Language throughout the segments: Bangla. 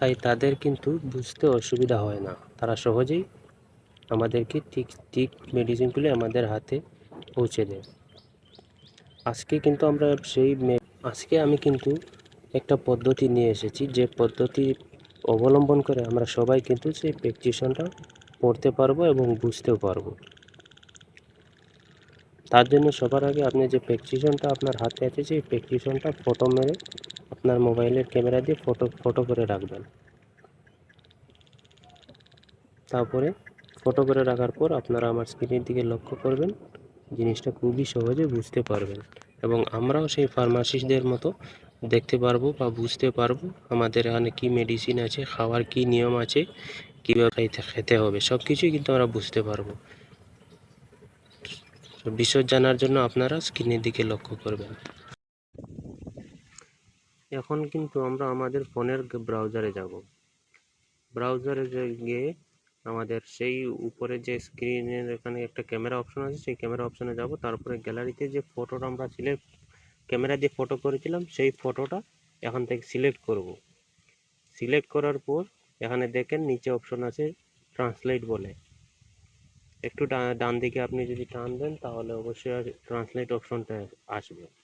তাই তাদের কিন্তু বুঝতে অসুবিধা হয় না। তারা সহজেই আমাদেরকে ঠিক ঠিক মেডিসিনগুলি আমাদের হাতে পৌঁছে দেয়। আজকে কিন্তু আমরা সেই আজকে আমি কিন্তু একটা পদ্ধতি নিয়ে এসেছি, যে পদ্ধতি অবলম্বন করে আমরা সবাই কিন্তু সেই প্রেসক্রিপশনটা পড়তে পারব এবং বুঝতেও পারব। তার জন্য সবার আগে আপনি যে প্রেসক্রিপশনটা আপনার হাতে আছে, সেই প্রেসক্রিপশনটা ফটো মেরে আপনার মোবাইলের ক্যামেরা দিয়ে ফটো ফটো করে রাখবেন। তারপরে ফটো করে রাখার পর আপনারা আমার স্ক্রিনের দিকে লক্ষ্য করবেন, জিনিসটা খুবই সহজে বুঝতে পারবেন এবং আমরাও সেই ফার্মাসিস্টদের মতো দেখতে পারব বা বুঝতে পারব আমাদের এখানে কি মেডিসিন আছে, খাওয়ার কি নিয়ম আছে, কীভাবে খেতে হবে সব কিছুই কিন্তু আমরা বুঝতে পারব। বিশদ জানার জন্য আপনারা স্ক্রিনের দিকে লক্ষ্য করবেন। এখন কিন্তু আমরা আমাদের ফোনের ব্রাউজারে যাব। ব্রাউজারে গিয়ে আমাদের সেই উপরে যে স্ক্রিনের এখানে একটা ক্যামেরা অপশন আছে, সেই ক্যামেরা অপশনে যাব। তারপরে গ্যালারিতে যে ফটোটা আমরা সিলেক্ট ক্যামেরা দিয়ে ফটো করেছিলাম, সেই ফটোটা এখান থেকে সিলেক্ট করব। সিলেক্ট করার পর এখানে দেখেন নিচে অপশন আছে ট্রান্সলেট বলে। একটু ডান দিকে আপনি যদি টান দেন তাহলে অবশ্যই ট্রান্সলেট অপশনটা আসবে।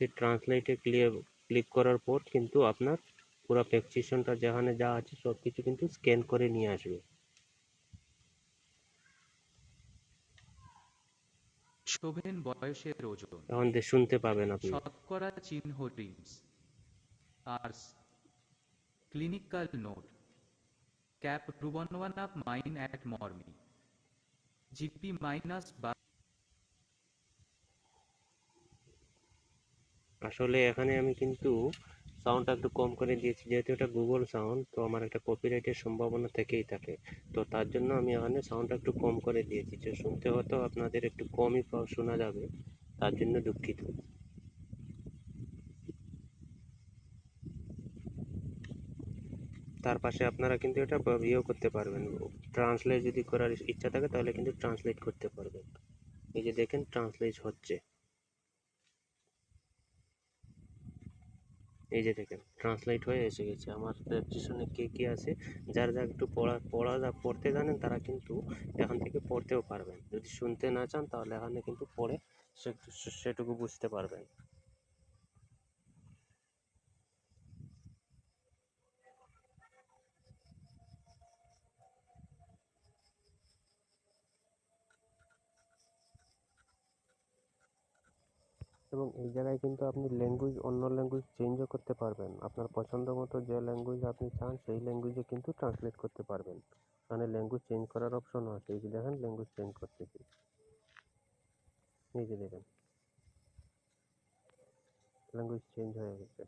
সেই ট্রান্সলেটে ক্লিক ক্লিক করার পর কিন্তু আপনার পুরো প্রেসক্রিপশনটা যেখানে যা আছে সব কিছু কিন্তু স্ক্যান করে নিয়ে আসবে। শোভেন বয়সের ওজন। এখন দিয়ে শুনতে পাবেন আপনি। শতকরা চিহ্ন রিমস আর্স ক্লিনিক্যাল নোট ক্যাপ রুবনওয়ানাপ মাইন অ্যাট মর্মি জিপি মাইনাস বা আসলে এখানে আমি কিন্তু সাউন্ডটা একটু কম করে দিয়েছি, যেহেতু এটা গুগল সাউন্ড তো আমার একটা কপিরাইটের সম্ভাবনা থেকেই থাকে। তো তার জন্য আমি এখানে সাউন্ডটা একটু কম করে দিয়েছি, যে শুনতে হয়তো আপনাদের একটু কমই শোনা যাবে। তার জন্য দুঃখিত। তার পাশে আপনারা কিন্তু এটা ইয়েও করতে পারবেন। ট্রান্সলেট যদি করার ইচ্ছা থাকে, তাহলে কিন্তু ট্রান্সলেট করতে পারবেন। এই যে দেখেন ট্রান্সলেট হচ্ছে। এই যে দেখেন ট্রান্সলেট হয়ে এসে গেছে। আমার পিছনে কে কে আছে, যারা যারা একটু পড়া পড়া যা- পড়তে জানেন, তারা কিন্তু এখান থেকে পড়তেও পারবেন। যদি শুনতে না চান, তাহলে এখানে কিন্তু পড়ে সেটুকু বুঝতে পারবেন। এবং এই জায়গায় কিন্তু আপনি ল্যাঙ্গুয়েজ অন্য ল্যাঙ্গুয়েজ চেঞ্জও করতে পারবেন। আপনার পছন্দ মতো যে ল্যাঙ্গুয়েজ আপনি চান, সেই ল্যাঙ্গুয়েজে কিন্তু ট্রান্সলেট করতে পারবেন। মানে ল্যাঙ্গুয়েজ চেঞ্জ করার অপশনও আছে। এই যে দেখেন ল্যাঙ্গুয়েজ চেঞ্জ করতেছি। এই যে দেখেন। ল্যাঙ্গুয়েজ চেঞ্জ হয়ে গেছে।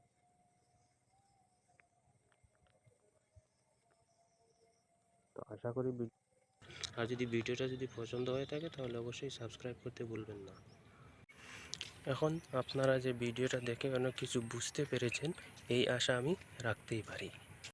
তো আশা করি আর যদি ভিডিওটা যদি পছন্দ হয়ে থাকে, তাহলে অবশ্যই সাবস্ক্রাইব করতে ভুলবেন না। এখন আপনারা যে ভিডিওটা দেখে অনেক কিছু বুঝতে পেরেছেন এই আশা আমি রাখতেই পারি।